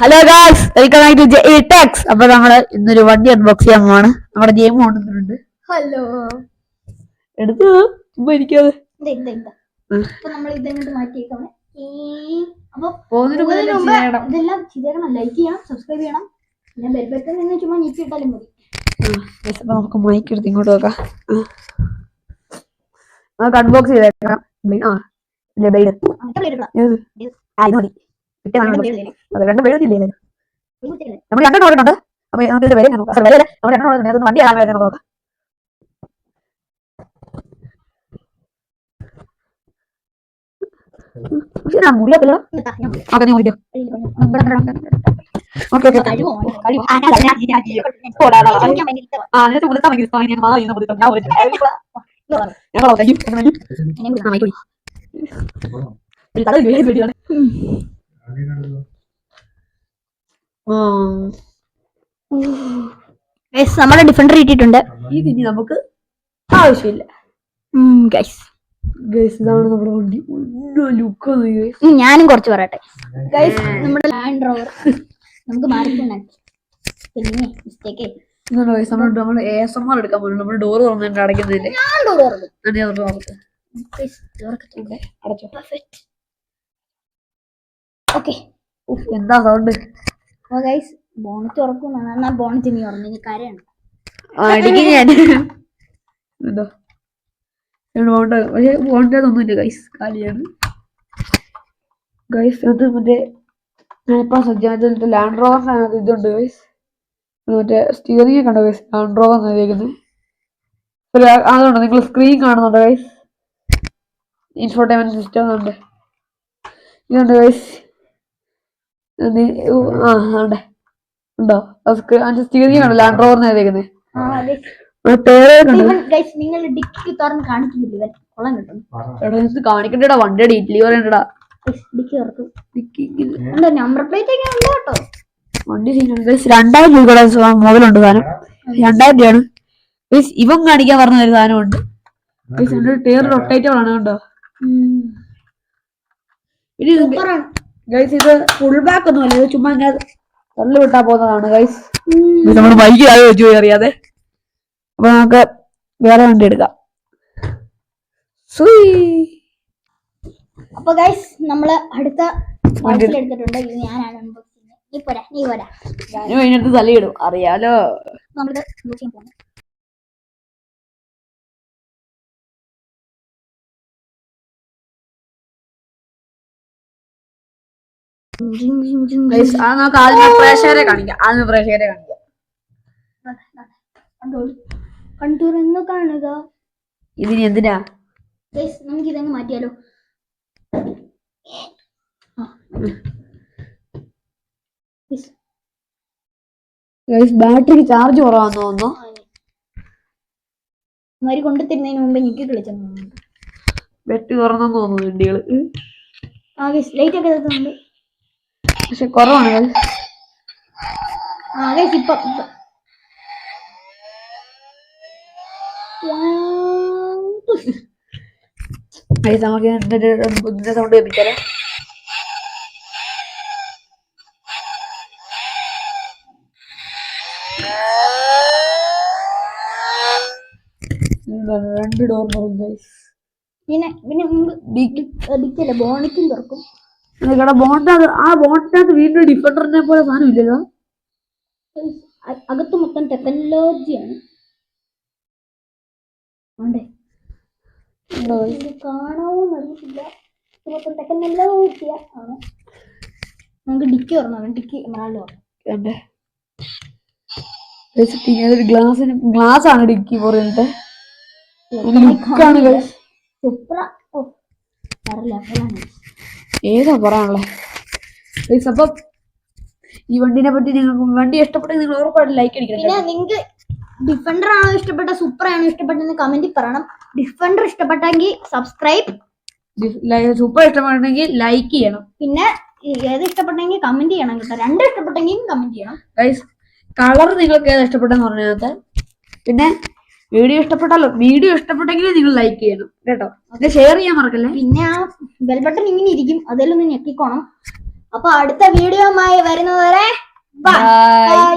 Hello guys welcome back to J Techs അപ്പൊ നമ്മൾ ഇന്നൊരു വണ്ടി അൺബോക്സ് ചെയ്യാൻ പോവാണ്. നമ്മുടെ ഗെയിം കൊണ്ടുവന്നിട്ടുണ്ട്. ഹലോ എടുത്തു? ചുമ്മാ ഇരിക്കാതെ. നമുക്ക് മൈക്ക് എടുത്ത് ഇങ്ങോട്ട് നോക്കാം നമുക്ക് അൺബോക്സ് ചെയ്തേക്കാം. ബ്ലേ- ആ ഇല്ല രണ്ടും കുത്തിയില്ലേ? നമ്മൾ രണ്ടെണ്ണം ഓടുന്നുണ്ട് അപ്പൊ നമുക്ക് ഇത് വരെ നോക്കാം. അല്ല, നമ്മൾ രണ്ടെണ്ണം ഓടുന്നുണ്ട് അതൊന്ന് വണ്ടി ആകാൻ നോക്കാം. ഞാൻ ഓക്കെ നീ ഓക്കെ ഓക്കെ? ആ, ഞാൻ- ഞാൻ- നിനക്ക് മാറി. ഒരു Guys, നമ്മളെ ഡിഫൻഡർ കിട്ടിയിട്ടുണ്ട് ഇതിനി നമുക്ക് ആവശ്യമില്ല. ഗൈസ് ഗൈസ് ഇതാണ് നമ്മുടെ വണ്ടി. ലുക്ക് ഗൈസ് ഞാനും കുറച്ച് പറയട്ടെ. ഗൈസ് നമ്മുടെ ലാൻഡ് റോവർ നമുക്ക് മാറിക്കൊണ്ടാക്കി പിന്നെ മിസ്റ്റേക്ക് ഗൈസ് നമ്മൾ നമ്മൾ എ എസ് എം ആർ എടുക്കാൻ നമ്മൾ ഡോർ തുറന്നിട്ട് അടയ്ക്കുന്നില്ലേ ഞാൻ ഡോർ തുറക്കും. അടച്ചോ. Perfect. ഉഫ്, എന്താ സൗണ്ട് ഓ ഗൈസ് ബോണറ്റ് ഉറക്കും. എന്നാ ബോണറ്റ് നീ ഉറങ്ങി? കരയാണ് അടിക്കും ഞാൻ എന്തോ? ബോണ്ട പക്ഷെ ബോണ്ടതൊന്നുമില്ല ഗൈസ് കാലിയാണ്. ഗൈസ് അത് മറ്റേ ഞാനിപ്പോ സജ്ജാനത്തിൽ ലാൻഡ് റോവറിനകത്ത് ഇതുണ്ട് ഗൈസ് മറ്റേ സ്റ്റിയറിംഗ് കണ്ടോ ഗൈസ് ലാൻഡ് റോവർ എഴുതിയിരിക്കുന്നത് അതുകൊണ്ട് നിങ്ങൾ സ്ക്രീൻ കാണുന്നുണ്ടോ ഗൈസ് ഇൻഫോർടൈൻമെന്റ് സിസ്റ്റം ഉണ്ട്. ഇതുണ്ട് ഗൈസ് ആ ഉണ്ട്? ഉണ്ടോ അതിന്റെ സ്റ്റിയറിംഗ് കണ്ടോ ലാൻഡ് റോവറിന് ഇത് കാണിക്കണ്ടടാ വണ്ടിയുടെ ഇഡ്ലി പറയണ്ടടാ. വണ്ടി രണ്ടായിരം രൂപയുടെ മുതലുണ്ട് സാധനം. രണ്ടായിരം രൂപയാണ്. ഇവൻ കാണിക്കാൻ പറഞ്ഞ ഒരു സാധനമുണ്ട് Guys, ടയർ റൊട്ടേറ്റബിൾ ആണ് കണ്ടോ സൂപ്പറാണ് ഗൈസ് ഇത് ഫുൾ ബാക്ക് ഒന്നും അല്ല. ഇത് ചുമ്മാ ഇങ്ങനെ തള്ളി വിട്ടാ പോകുന്നതാണ് ഗൈസ് നമ്മൾ ബൈക്ക് ആയി വെച്ചു പോയി അറിയാതെ അപ്പൊ നമുക്ക് വേറെ വണ്ടി എടുക്കാം. അപ്പൊ ഗൈസ് നമ്മൾ അടുത്ത എടുത്തിട്ടുണ്ട്. ഇത് ഞാനാണ് അൺബോക്സിങ് നീ പോരാ നീ പോരാ. തലയിടും അറിയാലോ. നമ്മളിത് അത് നമുക്ക് ആദ്യം പ്രേക്ഷകരെ കാണിക്കാം. ആദ്യം പ്രേക്ഷകരെ കാണിക്കാം. കണ്ടോളൂ. കണ്ടുറന്ന് കാണുക. ഇതിന് എന്തിനാ? നമുക്ക് ഇതങ്ങ് മാറ്റിയാലോ? ബാറ്ററി ചാർജ് കുറവാന്ന് തോന്നുന്നു. ഇവന്മാര് കൊണ്ടുതരുന്നതിന് മുമ്പ് എനിക്ക് കളിച്ചു ബെറ്റ് കുറഞ്ഞെന്ന് തോന്നുന്നു വണ്ടികൾ. ലൈറ്റ് ഒക്കെ എത്തുന്നുണ്ട് പക്ഷെ കുറവാണ്. ആ ഇപ്പൊ നമുക്ക് ഇതിന്റെ സൗണ്ട് കേൾപ്പിച്ചാലോ? രണ്ട് ഡോർ പിന്നെ പിന്നെ നമുക്ക് ഡിക്കല്ല ബോണറ്റും തുറക്കും. ഇവിടെ ബോണ്ടിനകത്ത് ആ ബോണ്ടിനകത്ത് വീണ്ടും ഡിഫൻഡറിനെ പോലെ സാധനം ഇല്ലല്ലോ അകത്ത് മൊത്തം ടെക്നോളജിയാണ് ആണ്ടേ ഇത് കാണാവോ അറിയത്തില്ല. മൊത്തം ടെക്നോളജിയ ആണ്. നമുക്ക് ഡിക്കി ഓർമ്മ ഡിക്കി എമറാൾഡ് ഓർമ്മ എന്റെ. ഗ്ലാസിന് ഗ്ലാസ് ആണ് ഡിക്കി പറയുന്നത് ലുക്കാണ് സുപ്ര ഓ അറിയില്ല ലെവലാണ് ഏതാ പറയാനുള്ളത് പ്ലീസ് അപ്പം ഈ വണ്ടിനെ പറ്റി നിങ്ങൾക്ക് വണ്ടി ഇഷ്ടപ്പെട്ടെങ്കിൽ നിങ്ങൾ ഉറപ്പായിട്ടും ലൈക്ക് അടിക്കണം പിന്നെ നിങ്ങൾക്ക് ഡിഫൻഡർ ആണോ ഇഷ്ടപ്പെട്ട സൂപ്പർ ആണോ ഇഷ്ടപ്പെട്ടെന്ന് കമന്റ് പറയണം. ഡിഫൻഡർ ഇഷ്ടപ്പെട്ടെങ്കിൽ സബ്സ്ക്രൈബ് സൂപ്പർ ഇഷ്ടപ്പെട്ടെങ്കിൽ ലൈക്ക് ചെയ്യണം. പിന്നെ ഏത് ഇഷ്ടപ്പെട്ടെങ്കിൽ കമന്റ് ചെയ്യണം കേട്ടോ. രണ്ട് ഇഷ്ടപ്പെട്ടെങ്കിലും കമന്റ് ചെയ്യണം. കളർ നിങ്ങൾക്ക് ഏതാ ഇഷ്ടപ്പെട്ടെന്ന് പറഞ്ഞാൽ പിന്നെ വീഡിയോ ഇഷ്ടപ്പെട്ടാലോ? വീഡിയോ ഇഷ്ടപ്പെട്ടെങ്കിൽ നിങ്ങൾ ലൈക്ക് ചെയ്യണം. കേട്ടോ? അത് ഷെയർ ചെയ്യാൻ മറക്കല്ലേ? പിന്നെ ആ ബെൽ ബട്ടൺ ഇങ്ങനെ ഇരിക്കും. അതിലൊന്ന് ഞെക്കിക്കോണം. അപ്പൊ അടുത്ത വീഡിയോമായി വരുന്നതുവരെ ബൈ